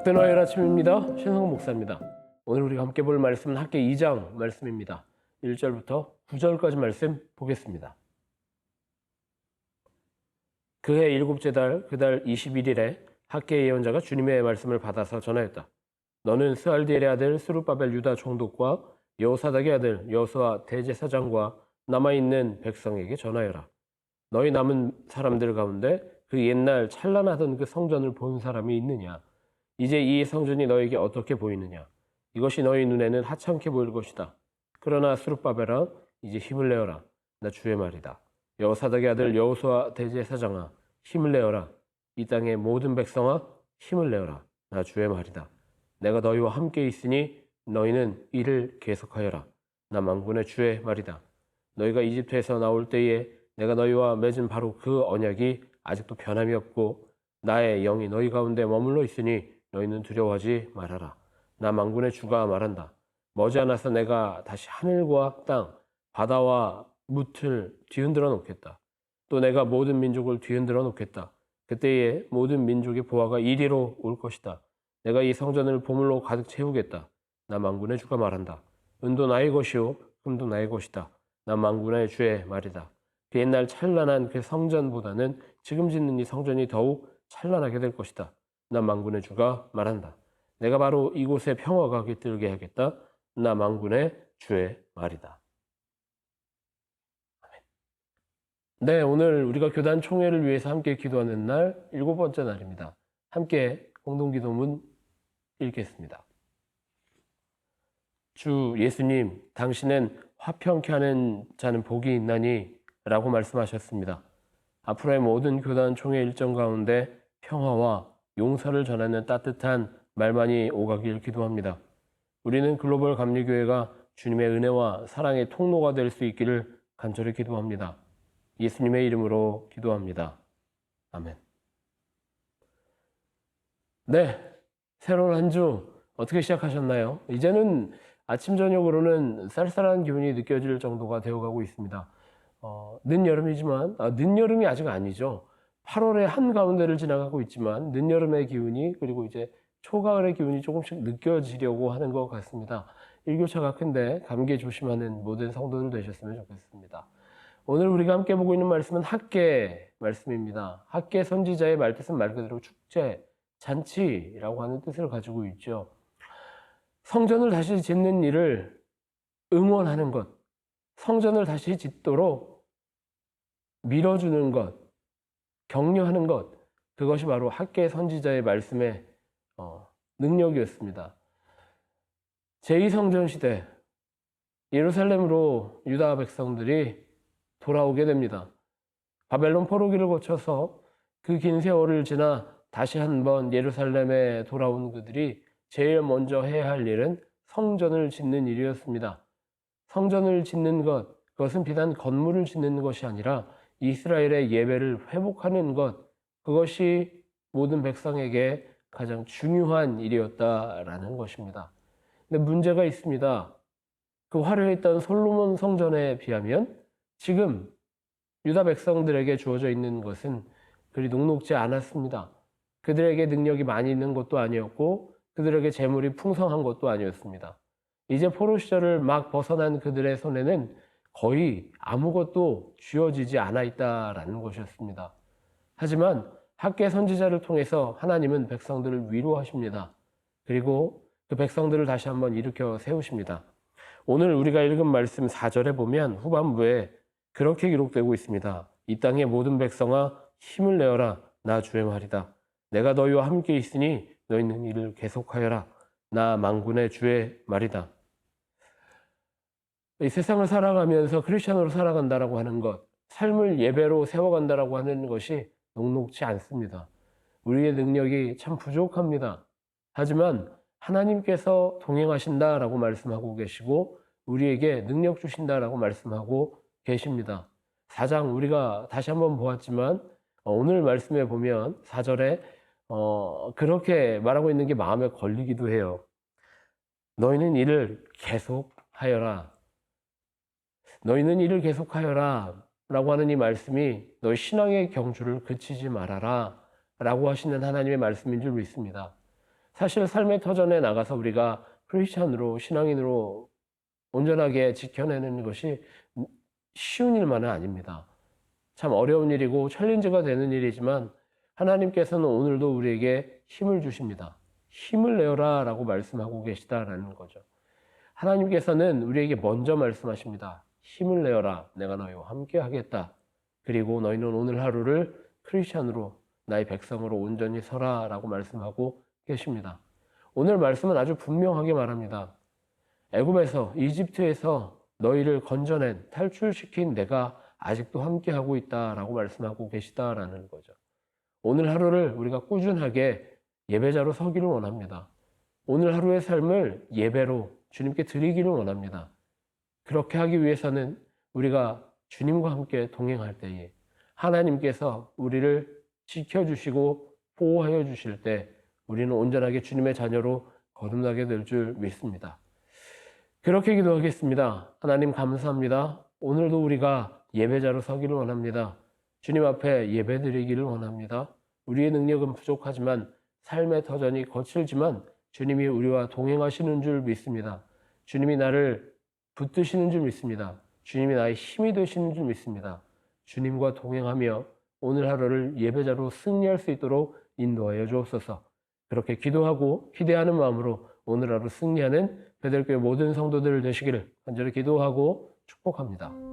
복된 화요일 아침입니다. 신성 목사입니다. 오늘 우리가 함께 볼 말씀은 학계 2장 말씀입니다. 1절부터 9절까지 말씀 보겠습니다. 그해 일곱째 달 그달 21일에 학계 예언자가 주님의 말씀을 받아서 전하였다. 너는 스알디엘의 아들 스루바벨 유다 총독과 여호사닥의 아들 여호수아 대제사장과 남아있는 백성에게 전하여라. 너희 남은 사람들 가운데 그 옛날 찬란하던 그 성전을 본 사람이 있느냐? 이제 이 성전이 너에게 어떻게 보이느냐? 이것이 너희 눈에는 하찮게 보일 것이다. 그러나 스룹바벨아 이제 힘을 내어라. 나 주의 말이다. 여호사닥의 아들 여호수아 대제사장아 힘을 내어라. 이 땅의 모든 백성아 힘을 내어라. 나 주의 말이다. 내가 너희와 함께 있으니 너희는 이를 계속하여라. 나 만군의 주의 말이다. 너희가 이집트에서 나올 때에 내가 너희와 맺은 바로 그 언약이 아직도 변함이 없고 나의 영이 너희 가운데 머물러 있으니 너희는 두려워하지 말아라. 나 만군의 주가 말한다. 머지않아서 내가 다시 하늘과 땅, 바다와 묻을 뒤흔들어 놓겠다. 또 내가 모든 민족을 뒤흔들어 놓겠다. 그때에 모든 민족의 보화가 이리로 올 것이다. 내가 이 성전을 보물로 가득 채우겠다. 나 만군의 주가 말한다. 은도 나의 것이요 금도 나의 것이다. 나 만군의 주의 말이다. 그 옛날 찬란한 그 성전보다는 지금 짓는 이 성전이 더욱 찬란하게 될 것이다. 나 만군의 주가 말한다. 내가 바로 이곳에 평화가 깃들게 하겠다. 나 만군의 주의 말이다. 네, 오늘 우리가 교단 총회를 위해서 함께 기도하는 날 일곱 번째 날입니다. 함께 공동 기도문 읽겠습니다. 주 예수님, 당신은 화평케 하는 자는 복이 있나니 라고 말씀하셨습니다. 앞으로의 모든 교단 총회 일정 가운데 평화와 용서를 전하는 따뜻한 말만이 오가길 기도합니다. 우리는 글로벌 감리교회가 주님의 은혜와 사랑의 통로가 될 수 있기를 간절히 기도합니다. 예수님의 이름으로 기도합니다. 아멘. 네. 새로운 한 주 어떻게 시작하셨나요? 이제는 아침, 저녁으로는 쌀쌀한 기분이 느껴질 정도가 되어가고 있습니다. 어, 늦여름이지만, 아, 늦여름이 아직 아니죠. 8월의 한가운데를 지나가고 있지만, 늦여름의 기운이, 그리고 이제 초가을의 기운이 조금씩 느껴지려고 하는 것 같습니다. 일교차가 큰데 감기에 조심하는 모든 성도들 되셨으면 좋겠습니다. 오늘 우리가 함께 보고 있는 말씀은 학계 말씀입니다. 학계 선지자의 말뜻은 말 그대로 축제, 잔치라고 하는 뜻을 가지고 있죠. 성전을 다시 짓는 일을 응원하는 것, 성전을 다시 짓도록 밀어주는 것, 격려하는 것, 그것이 바로 학계 선지자의 말씀의 어, 능력이었습니다. 제2성전 시대, 예루살렘으로 유다 백성들이 돌아오게 됩니다. 바벨론 포로기를 거쳐서 그 긴 세월을 지나 다시 한번 예루살렘에 돌아온 그들이 제일 먼저 해야 할 일은 성전을 짓는 일이었습니다. 성전을 짓는 것, 그것은 비단 건물을 짓는 것이 아니라 이스라엘의 예배를 회복하는 것, 그것이 모든 백성에게 가장 중요한 일이었다라는 것입니다. 근데 문제가 있습니다. 그 화려했던 솔로몬 성전에 비하면 지금 유다 백성들에게 주어져 있는 것은 그리 녹록지 않았습니다. 그들에게 능력이 많이 있는 것도 아니었고 그들에게 재물이 풍성한 것도 아니었습니다. 이제 포로 시절을 막 벗어난 그들의 손에는 거의 아무것도 쥐어지지 않아 있다라는 것이었습니다. 하지만 학계 선지자를 통해서 하나님은 백성들을 위로하십니다. 그리고 그 백성들을 다시 한번 일으켜 세우십니다. 오늘 우리가 읽은 말씀 4절에 보면 후반부에 그렇게 기록되고 있습니다. 이 땅의 모든 백성아 힘을 내어라 나 주의 말이다. 내가 너희와 함께 있으니 너희는 이를 계속하여라. 나 만군의 주의 말이다. 이 세상을 살아가면서 크리스천으로 살아간다라고 하는 것, 삶을 예배로 세워간다라고 하는 것이 녹록지 않습니다. 우리의 능력이 참 부족합니다. 하지만 하나님께서 동행하신다라고 말씀하고 계시고 우리에게 능력 주신다라고 말씀하고 계십니다. 4장 우리가 다시 한번 보았지만 오늘 말씀에 보면 4절에 어, 그렇게 말하고 있는 게 마음에 걸리기도 해요. 너희는 이를 계속하여라. 너희는 이를 계속하여라. 라고 하는 이 말씀이 너희 신앙의 경주를 그치지 말아라. 라고 하시는 하나님의 말씀인 줄 믿습니다. 사실 삶의 터전에 나가서 우리가 크리스천으로 신앙인으로 온전하게 지켜내는 것이 쉬운 일만은 아닙니다. 참 어려운 일이고 챌린지가 되는 일이지만 하나님께서는 오늘도 우리에게 힘을 주십니다. 힘을 내어라 라고 말씀하고 계시다라는 거죠. 하나님께서는 우리에게 먼저 말씀하십니다. 힘을 내어라. 내가 너희와 함께 하겠다. 그리고 너희는 오늘 하루를 크리스천으로 나의 백성으로 온전히 서라 라고 말씀하고 계십니다. 오늘 말씀은 아주 분명하게 말합니다. 애굽에서 이집트에서 너희를 건져낸 탈출시킨 내가 아직도 함께 하고 있다라고 말씀하고 계시다라는 거죠. 오늘 하루를 우리가 꾸준하게 예배자로 서기를 원합니다. 오늘 하루의 삶을 예배로 주님께 드리기를 원합니다. 그렇게 하기 위해서는 우리가 주님과 함께 동행할 때에 하나님께서 우리를 지켜주시고 보호하여 주실 때 우리는 온전하게 주님의 자녀로 거듭나게 될 줄 믿습니다. 그렇게 기도하겠습니다. 하나님 감사합니다. 오늘도 우리가 예배자로 서기를 원합니다. 주님 앞에 예배 드리기를 원합니다. 우리의 능력은 부족하지만 삶의 터전이 거칠지만 주님이 우리와 동행하시는 줄 믿습니다. 주님이 나를 붙드시는 줄 믿습니다. 주님이 나의 힘이 되시는 줄 믿습니다. 주님과 동행하며 오늘 하루를 예배자로 승리할 수 있도록 인도하여 주옵소서. 그렇게 기도하고 기대하는 마음으로 오늘 하루 승리하는 베델교회 모든 성도들 되시기를 간절히 기도하고 축복합니다.